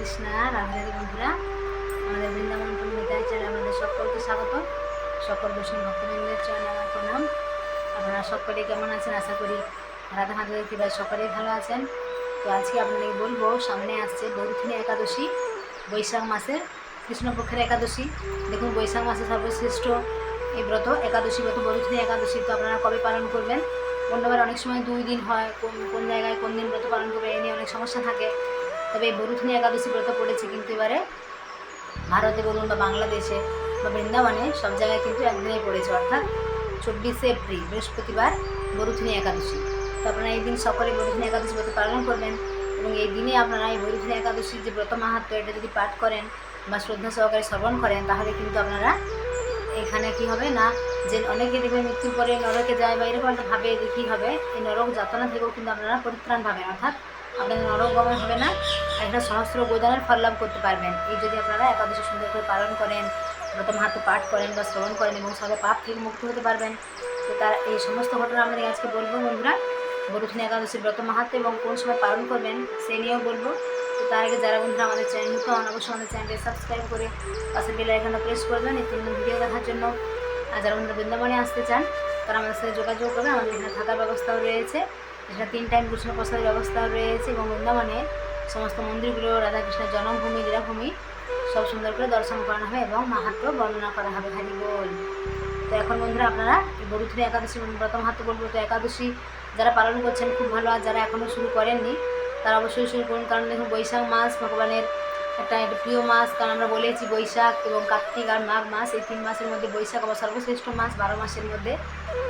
কৃষ্ণা রাধে রাধে বন্ধুরা, আমাদের বৃন্দাবন পূর্ণিতায় চ্যানেলে আমাদের সকলকে স্বাগত সকল বৈষ্ণব ভক্তবৃন্দের চ্যানেলে আমার প্রণাম। আপনারা সকলে কেমন আছেন? আশা করি রাধা মাধবের কৃপায় সকলেই ভালো আছেন। তো আজকে আপনাদের বলব, সামনে আসছে বরুথিনী একাদশী, বৈশাখ মাসের কৃষ্ণপক্ষের একাদশী। দেখুন, বৈশাখ মাসে সর্বশ্রেষ্ঠ এই ব্রত, একাদশী ব্রত বরুথিনী একাদশী, তো আপনারা কবে পালন করবেন? অন্যবার অনেক সময় দুই দিন হয়, কোন কোন জায়গায় কোন দিন ব্রত পালন করবে এ নিয়ে অনেক সমস্যা থাকে। তবে এই বরুথিনী একাদশী ব্রত পড়েছে কিন্তু এবারে ভারতে বলুন বা বাংলাদেশে বা বৃন্দাবনে সব জায়গায় কিন্তু একদিনেই পড়েছে, অর্থাৎ চব্বিশে এপ্রিল, বৃহস্পতিবার বরুথিনী একাদশী। তো আপনারা এই দিন সকলে বরুথিনী একাদশী ব্রত পালন করবেন এবং এই দিনে আপনারা এই বরুথিনী একাদশীর যে ব্রত মাহাত্ম এটা যদি পাঠ করেন বা শ্রদ্ধা সহকারে শ্রবণ করেন, তাহলে কিন্তু আপনারা এখানে কি হবে না, যে অনেকে দেখবেন মৃত্যুর পরে নরকে যায় বা এরকম একটা ভাবে যে কী হবে, এই নরক যাতনা থেকেও কিন্তু আপনারা পরিত্রাণ পাবেন, অর্থাৎ আপনাদের নরক গমন হবে না। একটা সহস্র গোদানের ফল লাভ করতে পারবেন। এই যদি আপনারা একাদশী সুন্দর করে পালন করেন, ব্রত মাহাত্ম পাঠ করেন বা শ্রবণ করেন এবং সবে পাপ থেকে মুক্ত হতে পারবেন, তো তার এই সমস্ত ঘটনা আমাদের আজকে বলব বন্ধুরা। বরুথিনী একাদশীর ব্রত মাহাত্ম এবং কোন সময় পালন করবেন সেই নিয়েও বলব। তো তার আগে যারা বন্ধুরা আমাদের চ্যানেল নতুন, অবশ্যই আমাদের চ্যানেলকে সাবস্ক্রাইব করে পাশে বেল আইকনটা প্রেস করবেন এই তিন ভিডিও দেখার জন্য। আর যারা বন্ধুরা বৃন্দাবনে আসতে চান, তারা আমাদের সাথে যোগাযোগ করবেন। আমাদের এখানে থাকার ব্যবস্থাও রয়েছে। এখানে তিন টাইম কৃষ্ণ প্রসাদের ব্যবস্থা রয়েছে এবং বৃন্দাবনে সমস্ত মন্দিরগুলো রাধাকৃষ্ণের জন্মভূমি লীলাভূমি সব সুন্দর করে দর্শন করানো হবে এবং মাহাত্ম বর্ণনা করা হবে হারি বল। তো এখন বন্ধুরা আপনারা এই বরুথিনী একাদশী ব্রত মাহাত্ম বলব তো একাদশী যারা পালন করছেন খুব ভালো, আর যারা এখনও শুরু করেননি তারা অবশ্যই শুরু করুন। কারণ দেখুন বৈশাখ মাস ভগবানের একটা প্রিয় মাস, কারণ আমরা বলেছি বৈশাখ এবং কার্তিক আর মাঘ মাস, এই তিন মাসের মধ্যে বৈশাখ আবার সর্বশ্রেষ্ঠ মাস, বারো মাসের মধ্যে।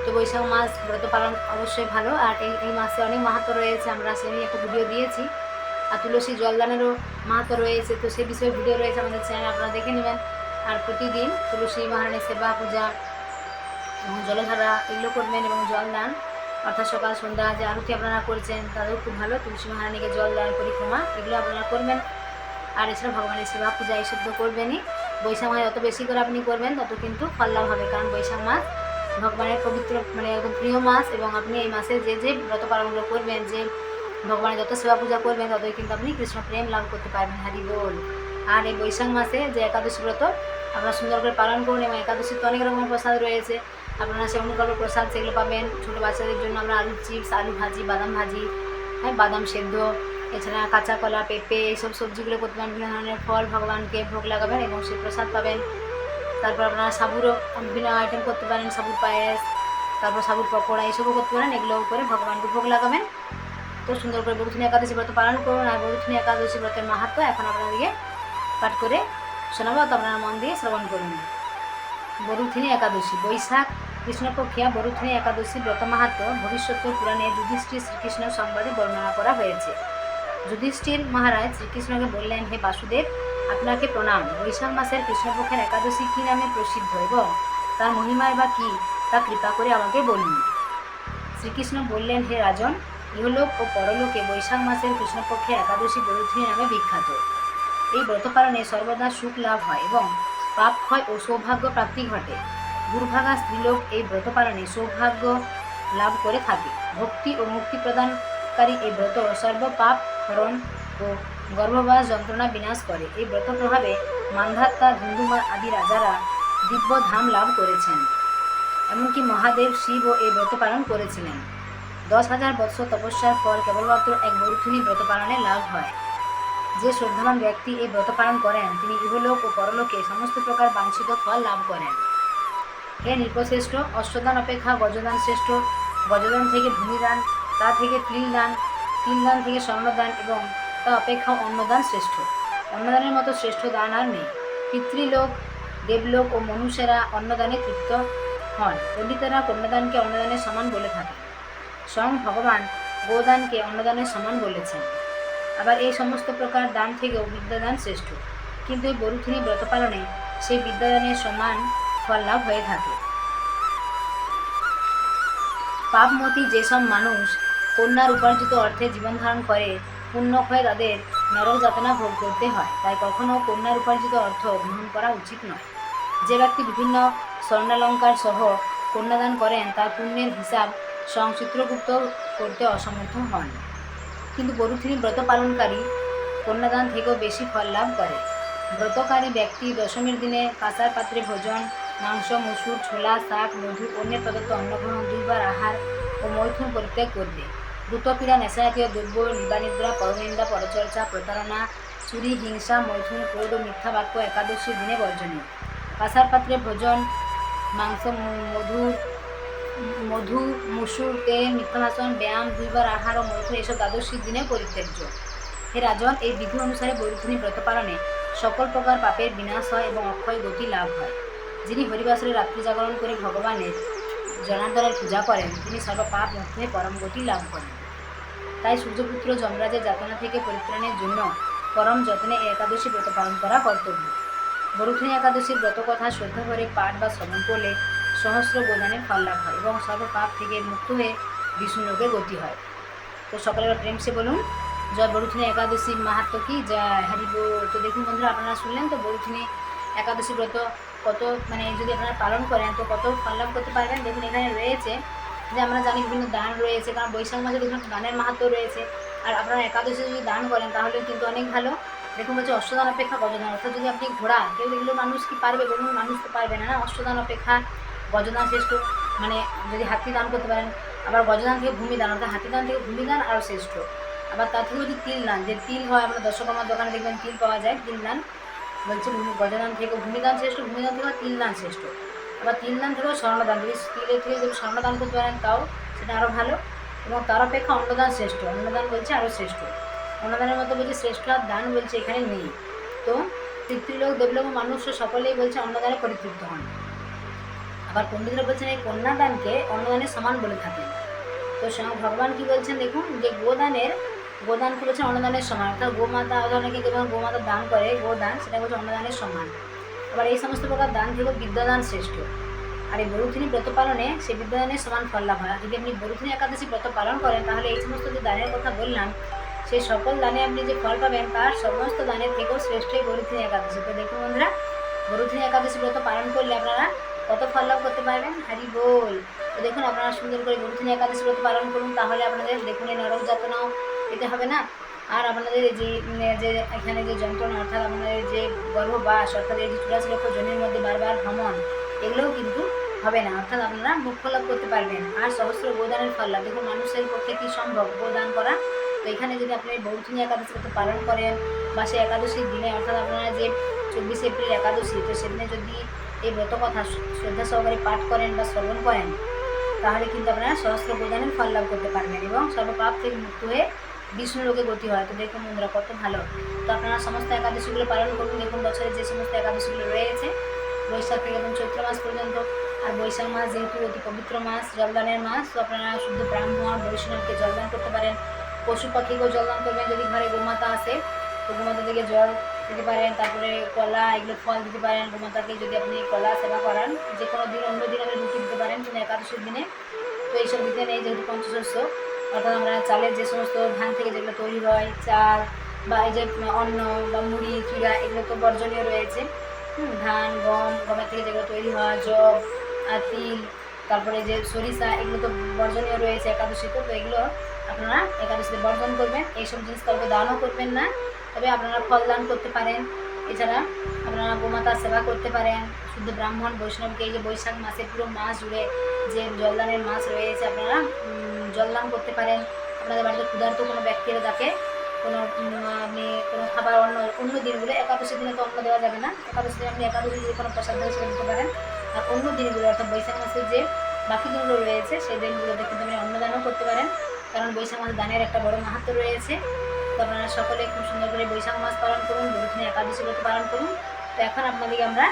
তো বৈশাখ মাস ব্রত পালন অবশ্যই ভালো, আর এই এই মাসে অনেক মাহাত্ম রয়েছে, আমরা সে নিয়ে একটা ভিডিও দিয়েছি। আর তুলসী জলদানেরও মাহাত্ম রয়েছে, তো সেই বিষয়ে ভিডিও রয়েছে আমাদের চ্যানেল, আপনারা দেখে নেবেন। আর প্রতিদিন তুলসী মহারানীর সেবা, পূজা এবং জলধারা এগুলো করবেন এবং জলদান। অর্থাৎ সকাল, সন্ধ্যা যে আরতি আপনারা করছেন তাদেরও খুব ভালো। তুলসী মহারানীকে জল দান পরিক্রমা, এগুলো আপনারা করবেন। আর এছাড়া ভগবানের সেবা পূজা এইসব তো করবেনই। বৈশাখ মাসে যত বেশি করে আপনি করবেন, তত কিন্তু ফল লাভ হবে। কারণ বৈশাখ মাস ভগবানের পবিত্র মানে একদম প্রিয় মাস এবং আপনি এই মাসে যে যে ব্রত পালনগুলো করবেন, যে ভগবানের যত সেবা পূজা করবেন, ততই কিন্তু আপনি কৃষ্ণ প্রেম লাভ করতে পারবেন। হারি বল। আর এই বৈশাখ মাসে যে একাদশী ব্রত আপনারা সুন্দর করে পালন করুন এবং একাদশীর তো অনেক রকমের প্রসাদ রয়েছে। আপনারা সে অনুকল্প প্রসাদ সেগুলো পাবেন। ছোটো বাচ্চাদের জন্য আমরা আলু চিপস, আলু ভাজি, বাদাম ভাজি হ্যাঁ বাদাম সেদ্ধ এছাড়া কাঁচা কলা, পেঁপে এইসব সবজিগুলো করতে পারেন বিভিন্ন ধরনের ফল ভগবানকে ভোগ লাগাবেন এবং সেই প্রসাদ পাবেন। তারপর আপনারা সাবুরও বিভিন্ন আইটেম করতে পারেন, সাবুর পায়েস, তারপর সাবুর পকোড়া এইসবও করতে পারেন এগুলো করে ভগবানকে ভোগ লাগাবেন। তো সুন্দর করে বরুথিনী একাদশী ব্রত পালন করুন আর বরুথিনী একাদশী ব্রতের মাহাত্ম এখন আপনাদেরকে পাঠ করে শোনাবো। তো আপনারা মন দিয়ে শ্রবণ করুন। বরুথিনী একাদশী, বৈশাখ, কৃষ্ণপক্ষিয়া বরুথিনী একাদশী ব্রত মাহাত্ম ভবিষ্যৎ পুরাণে যুধিষ্ঠির শ্রীকৃষ্ণ সংবাদে বর্ণনা করা হয়েছে। যুধিষ্ঠির মহারাজ শ্রীকৃষ্ণকে বললেন, হে বাসুদেব, আপনাকে প্রণাম। বৈশাখ মাসের কৃষ্ণপক্ষের একাদশী কী নামে প্রসিদ্ধ এবং তার মহিমায় বা কী? তা কৃপা করে আমাকে বলুন। শ্রীকৃষ্ণ বললেন, হে রাজন, ইহলোক ও পরলোকে বৈশাখ মাসের কৃষ্ণপক্ষের একাদশী বরুথিনী নামে বিখ্যাত। এই ব্রত পালনে সর্বদা সুখ লাভ হয় এবং পাপ ক্ষয় ও সৌভাগ্য প্রাপ্তি ঘটে। দুর্ভাগা স্ত্রীলোক এই ব্রত পালনে সৌভাগ্য লাভ করে থাকে। ভক্তি ও মুক্তি প্রদানকারী এই ব্রত সর্বপাপ হরণ ও গর্ভবাস যন্ত্রণা বিনাশ করে। এই ব্রত প্রভাবে মান্ধাত্তা ধুন্দুমা আদি রাজারা দিব্য ধাম লাভ করেছেন। এমনকি মহাদেব শিবও এই ব্রত পালন করেছিলেন। দশ হাজার বৎসর তপস্যার পর কেবলমাত্র এক বরুথিনী ব্রত পালনে লাভ হয়। যে শ্রদ্ধাবান ব্যক্তি এই ব্রত পালন করেন, তিনি ইহলোক ও পরলোকে সমস্ত প্রকার বাঞ্ছিত ফল লাভ করেন। হে নৃপশ্রেষ্ঠ অশ্বদান অপেক্ষা গজদান শ্রেষ্ঠ। গজদান থেকে ভূমিদান, তা থেকে তিলদান তিলদান থেকে স্বর্ণদান এবং তা অপেক্ষা অন্নদান শ্রেষ্ঠ। অন্নদানের মতো শ্রেষ্ঠ দান আর নেই। পিতৃলোক, দেবলোক ও মনুষ্যেরা অন্নদানে তৃপ্ত হন। পণ্ডিতেরা কন্যাদানকে অন্নদানের সমান বলে থাকেন। স্বয়ং ভগবান গোদানকে অন্নদানের সমান বলেছেন। আবার এই সমস্ত প্রকার দান থেকেও বিদ্যাদান শ্রেষ্ঠ। কিন্তু এই বরুথিনী ব্রত পালনে সেই বিদ্যাদানের সমান ফল লাভ হয়ে থাকে। পাপমতি যেসব মানুষ কন্যার উপার্জিত অর্থে জীবন ধারণ করে পুণ্যক্ষয়ে তাদের নরক যাতনা ভোগ করতে হয়। তাই কখনও কন্যার উপার্জিত অর্থ গ্রহণ করা উচিত নয়। যে ব্যক্তি বিভিন্ন স্বর্ণালঙ্কার সহ কন্যাদান করেন, তার পুণ্যের হিসাব সংচিত্রগুপ্ত করতে অসমর্থ হন। কিন্তু বরুথিনী ব্রত পালনকারী কন্যাদান থেকেও বেশি ফল লাভ করে। ব্রতকারী ব্যক্তি দশমীর দিনে কাঁসার পাত্রে ভোজন, মাংস, মসুর, ছোলা, শাক, মধু অন্য প্রদত্ত অন্নগ্রহণ দুইবার আহার ও মৈথুন পরিত্যাগ করবে। দ্রুতপীড়া, নেশাজাতীয় দ্রব্য নিবানিদ্রা পরনিন্দা, পরচর্চা, প্রতারণা, চুরি, হিংসা, মৈথুন, ক্রোধ ও মিথ্যা বাক্য একাদশীর দিনে বর্জনীয়। কাঁসার পাত্রে ভোজন, মাংস মধু মধু, মুসুর, তেল মিথ্যা ভাষণ ব্যায়াম, দুইবার আহার ও মৈথুন এসব দ্বাদশীর দিনে পরিত্যাজ্য। হে রাজন, এই বিধি অনুসারে বৈরুথিনী ব্রত পালনে সকল প্রকার পাপের বিনাশ হয় এবং অক্ষয় গতি লাভ হয়। যিনি হরিবাসরে রাত্রি জাগরণ করে ভগবানের জনার্দনের পূজা করেন, তিনি সর্বপাপ হয়ে পরম গতি লাভ করেন। তাই সূর্যপুত্র যমরাজের যাতনা থেকে পরিত্রাণের জন্য পরম যত্নে একাদশী ব্রত পালন করা কর্তব্য। বরুথিনী একাদশীর ব্রত কথা শ্রদ্ধা করে পাঠ বা শ্রবণ করলে সহস্র গোদানের ফল লাভ হয় এবং সর্বপাপ থেকে মুক্ত হয়ে বিষ্ণুলোকে গতি হয়। তো সকলের প্রেম সে বলুন। জয় বরুথিনী একাদশী মাহাত্ম কি? যা হরি বল। তো দেখুন বন্ধুরা, আপনারা শুনলেন তো বরুথিনী একাদশী ব্রত কত মানে যদি আপনারা পালন করেন তো কত ফল লাভ করতে পারবেন? দেখুন এখানে রয়েছে যে আমরা জানি বিভিন্ন দান রয়েছে, কারণ বৈশাখ মাসে দেখুন দানের মাহাত্ম রয়েছে। আর আপনারা একাদশী যদি দান করেন, তাহলে কিন্তু অনেক ভালো। দেখুন বলছে, অষ্টদান অপেক্ষা গজদান অর্থাৎ যদি আপনি ঘোড়া, কেউ এগুলো মানুষ কি পারবে? বলুন মানুষ তো পারবে না না? অষ্টদান অপেক্ষা গজদান শ্রেষ্ঠ। মানে যদি হাতি দান করতে পারেন, আবার গজদান থেকে ভূমিদান অর্থাৎ হাতি দান থেকে ভূমিদান আরও শ্রেষ্ঠ। আবার তার থেকে যদি তিল দান যে তিল হয়, আমরা দশকর্মার দোকানে দেখবেন তিল পাওয়া যায়, তিল দান বলছে গজদান থেকে ভূমিদান শ্রেষ্ঠ ভূমিদান থেকে তিল দান শ্রেষ্ঠ। আবার তিন দান থেকেও স্বর্ণদান যদি তিলের থেকে যদি স্বর্ণদান করতে পারেন তাও সেটা আরও ভালো। এবং তার অপেক্ষা অন্নদান শ্রেষ্ঠ। অন্নদান বলছে আরও শ্রেষ্ঠ। অন্নদানের মতো বলছে শ্রেষ্ঠ আর দান বলছে এখানে নেই। তো পিতৃলোক দেবলোক মানুষ সকলেই বলছে অন্নদানে পরিতৃপ্ত হন। আবার পণ্ডিতরা বলছেন এই কন্যাদানকে অন্নদানের সমান বলে থাকেন। তো স্বয়ং ভগবান কি বলছেন দেখুন যে গোদানের গোদানকে বলছেন অন্নদানের সমান? অর্থাৎ গোমাতা অনেকে যখন গোমাতা দান করে, গোদান, সেটা হচ্ছে অন্নদানের সমান। আবার এই সমস্ত প্রকার দান থেকে বিদ্যাদান শ্রেষ্ঠ। আর এই বরুথিনী ব্রত পালনে সেই বিদ্যাদানের সমান ফল লাভ হয়। যদি আপনি বরুথিনী একাদশী ব্রত পালন করেন, তাহলে এই সমস্ত যে দানের কথা বললাম, সেই সকল দানে আপনি যে ফল পাবেন, তার সমস্ত দানের থেকেও শ্রেষ্ঠ এই বরুথিনী একাদশী। তো দেখুন বন্ধুরা, বরুথিনী একাদশী ব্রত পালন করলে আপনারা কত ফল লাভ করতে পারবেন? হারি বল। তো দেখুন, আপনারা সুন্দর করে বরুথিনী একাদশী ব্রত পালন করুন, তাহলে আপনাদের দেখুন এই নরক যাতনাও পেতে হবে না? আর আপনাদের যে যে এখানে যে যন্ত্রণা, অর্থাৎ আপনাদের যে গর্ভবাস অর্থাৎ এই যে চুরাশি লক্ষ জনের মধ্যে বারবার ভ্রমণ, এগুলোও কিন্তু হবে না। অর্থাৎ আপনারা মুখ্য লাভ করতে পারবেন। আর সহস্র গোদানের ফল লাভ। দেখুন, মানুষের পক্ষে কি সম্ভব গোদান করা? তো এখানে যদি আপনি বৌথিনী একাদশী ব্রত পালন করেন বা সেই একাদশীর দিনে, অর্থাৎ আপনারা যে চব্বিশে এপ্রিল একাদশী, তো সেদিনে যদি এই ব্রত কথা শ্রদ্ধা সহকারে পাঠ করেন বা শ্রবণ করেন, তাহলে কিন্তু আপনারা সহস্র গোদানের ফল লাভ করতে পারবেন এবং সর্বপাপ থেকে মুক্ত হয়ে বিষ্ণু লোকে গতি হয়। তো দেখুন বন্ধুরা, কত ভালো। তো আপনারা সমস্ত একাদশীগুলো পালন করুন। দেখুন বছরের যে সমস্ত একাদশীগুলো রয়েছে, বৈশাখ থেকে এবং চৈত্র মাস পর্যন্ত। আর বৈশাখ মাস যেহেতু অতি পবিত্র মাস, জলদানের মাস, তো আপনারা শুদ্ধ ব্রাহ্মণ বৈষ্ণবকে জলদান করতে পারেন। পশু পাখিকেও জলদান করবেন যদি ঘরে গোমাতা আসে। তো গোমাতা থেকে জল দিতে পারেন, তারপরে কলা, এগুলো ফল দিতে পারেন। গোমাতাকে যদি আপনি কলা সেবা করান, যে কোনো দিন অন্য দিন আপনি রুটি দিতে পারেন, কিন্তু একাদশীর দিনে। তো এইসব দিতে নেই, যেহেতু পঞ্চশস্য। অর্থাৎ আমরা চালের যে সমস্ত ধান থেকে যেগুলো তৈরি হয়, চাল বা এই যে অন্ন বা মুড়ি চিড়া এগুলো তো বর্জনীয় রয়েছে। ধান, গম, গমের থেকে যেগুলো তৈরি হয় জব তিল তারপরে যে সরিষা, এগুলো তো বর্জনীয় রয়েছে একাদশীতে তো এগুলো আপনারা একাদশীতে বর্জন করবেন। এইসব জিনিস কাউকে দানও করবেন না, তবে আপনারা ফল দান করতে পারেন। এছাড়া আপনারা গোমাতার সেবা করতে পারেন। শুদ্ধ ব্রাহ্মণ, বৈষ্ণবকে এই যে বৈশাখ মাসে পুরো মাস জুড়ে যে জলদানের মাস রয়েছে, আপনারা জলদান করতে পারেন। আপনাদের বাড়িতে ক্ষুধার্ত কোনো ব্যক্তিরা তাকে কোনো আপনি কোনো খাবার অন্য অন্য দিনগুলো, একাদশী দিনে তো অন্ন দেওয়া যাবে না। একাদশী দিনে আপনি একাদশী দিনে কোনো প্রসাদ দেওয়া সেটা পারেন। আর অন্য দিনগুলো, অর্থাৎ বৈশাখ মাসের যে বাকি দিনগুলো রয়েছে, সেই দিনগুলোতে কিন্তু আপনি অন্নদানও করতে পারেন। কারণ বৈশাখ মাসে দানের একটা বড় মাহাত্ম রয়েছে। তো আপনারা সকলে খুব সুন্দর করে বৈশাখ মাস পালন করুন দক্ষিণে একাদশী ব্রত পালন করুন। তো এখন আপনাদেরকে আমরা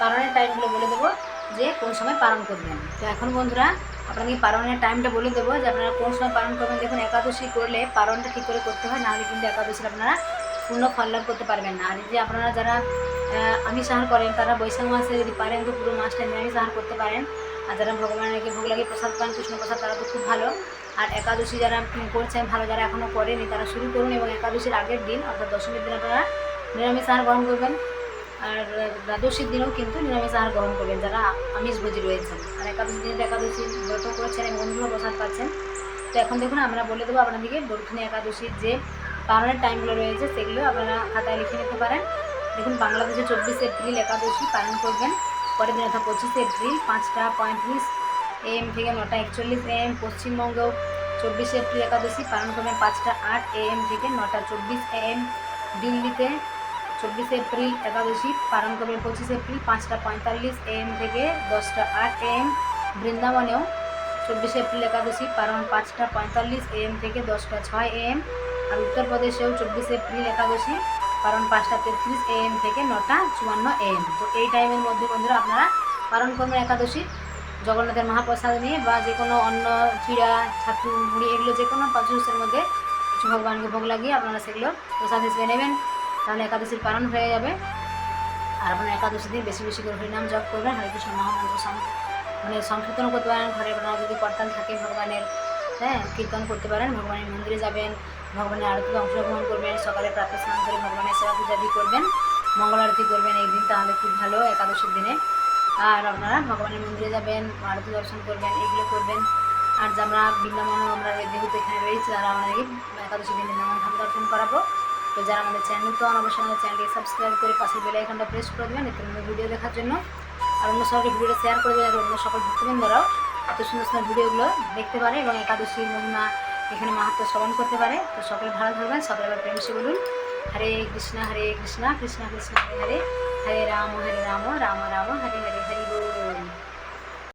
পালনের টাইমগুলো বলে দেবো যে কোন সময় পালন করবেন। তো এখন বন্ধুরা আপনাকে পালনের টাইমটা বলে দেবো যে আপনারা কোন সময় পালন করবেন। দেখুন, একাদশী করলে পালনটা ঠিক করে করতে হয়, নাহলে কিন্তু একাদশীর আপনারা পূর্ণ ফল লাভ করতে পারবেন না। আর যে আপনারা যারা আমিষ আহার করেন, তারা বৈশাখ মাসে যদি পারেন, তো পুরো মাসটা নিরামিষ আহার করতে পারেন। আর যারা ভগবানের ভোগ লাগে প্রসাদ পান, কৃষ্ণ প্রসাদ, তারা তো খুব ভালো। আর একাদশী যারা করছেন ভালো যারা এখনও করেনি, তারা শুরু করুন এবং একাদশীর আগের দিন, অর্থাৎ দশমীর দিন আপনারা নিরামিষ আহার গ্রহণ করবেন। আর দ্বাদশীর দিনেও কিন্তু নিরামিষ আহার গ্রহণ করবেন, যারা আমিষ ভোজি রয়েছেন। আর একাদশী দিনে একাদশী ব্রত করেছেন এবং অন্যগুলো প্রসাদ পাচ্ছেন। তো এখন দেখুন, আমরা বলে দেবো আপনাদেরকে বরুথিনী একাদশীর যে পালনের টাইমগুলো রয়েছে, সেগুলো আপনারা খাতায় লিখে নিতে পারেন। দেখুন, বাংলাদেশে চব্বিশে এপ্রিল একাদশী পালন করবেন। পরের দিন অর্থাৎ পঁচিশে এপ্রিল, পাঁচটা পঁয়ত্রিশ এম থেকে নটা একচল্লিশ এম পশ্চিমবঙ্গেও চব্বিশে এপ্রিল একাদশী পালন করবেন পাঁচটা আট এম থেকে নটা চব্বিশ এম দিল্লিতে চব্বিশে এপ্রিল একাদশী পালন করবেন পঁচিশে এপ্রিল, পাঁচটা পঁয়তাল্লিশ এম থেকে দশটা আট এম বৃন্দাবনেও চব্বিশে এপ্রিল একাদশী, পালন পাঁচটা পঁয়তাল্লিশ এম থেকে দশটা ছয় এম আর উত্তরপ্রদেশেও চব্বিশে এপ্রিল একাদশী। কারণ পাঁচটা তেত্রিশ এম থেকে নটা চুয়ান্ন এম তো এই টাইমের মধ্যে বন্ধুরা আপনারা পালন করবেন একাদশী, জগন্নাথের মহাপ্রসাদ নিয়ে বা যে কোনো অন্য চিড়া ছাতু, মুড়ি, এগুলো যে কোনো পঞ্চদশের মধ্যে কিছু ভগবানকে ভোগ লাগিয়ে আপনারা সেগুলো প্রসাদ হিসেবে নেবেন। তাহলে একাদশীর পালন হয়ে যাবে। আর আপনারা একাদশী দিন বেশি বেশি করে হরিনাম জপ করবেন। হরে কৃষ্ণ মহামন্ত্র মানে সংকীর্তন করতে পারেন। ঘরে আপনারা যদি করতাল থাকে ভগবানের হ্যাঁ কীর্তন করতে পারেন, ভগবানের মন্দিরে যাবেন, ভগবানের আরতিতে অংশগ্রহণ করবেন, সকালে প্রাতঃ স্নান করে ভগবানের সেবা পূজাদি করবেন, মঙ্গল আরতি করবেন, এই দিন তাহলে খুব ভালো, একাদশীর দিনে। আর আপনারা ভগবানের মন্দিরে যাবেন, আরতি দর্শন করবেন, এগুলো করবেন। আর যে আমরা বৃন্দাবনও আমরা যেহেতু এখানে রয়েছি, তারা আমাদেরকে একাদশী দিন বৃন্দাবন ধাম দর্শন করাবো। তো যারা আমাদের চ্যানেল নতুন অবশ্যই আমাদের চ্যানেলটি সাবস্ক্রাইব করে পাশের বেল আইকনটা প্রেস করে দেবেন, এতে ভিডিও দেখার জন্য। আর অন্য সকলকে ভিডিওটা শেয়ার করে দেবেন অন্য সকল ভক্তবৃন্দরাও এত সুন্দর সুন্দর ভিডিওগুলো দেখতে পারে এবং একাদশীর মহিমা এখানে মাহাত্ম শ্রবণ করতে পারে। তো সকলে ভালো থাকবেন, সকলে আবার প্রেমসে বলুন। হরে কৃষ্ণ হরে কৃষ্ণ কৃষ্ণ কৃষ্ণ, হরে হরে। হরে রাম হরে রাম রাম রাম, হরে হরে।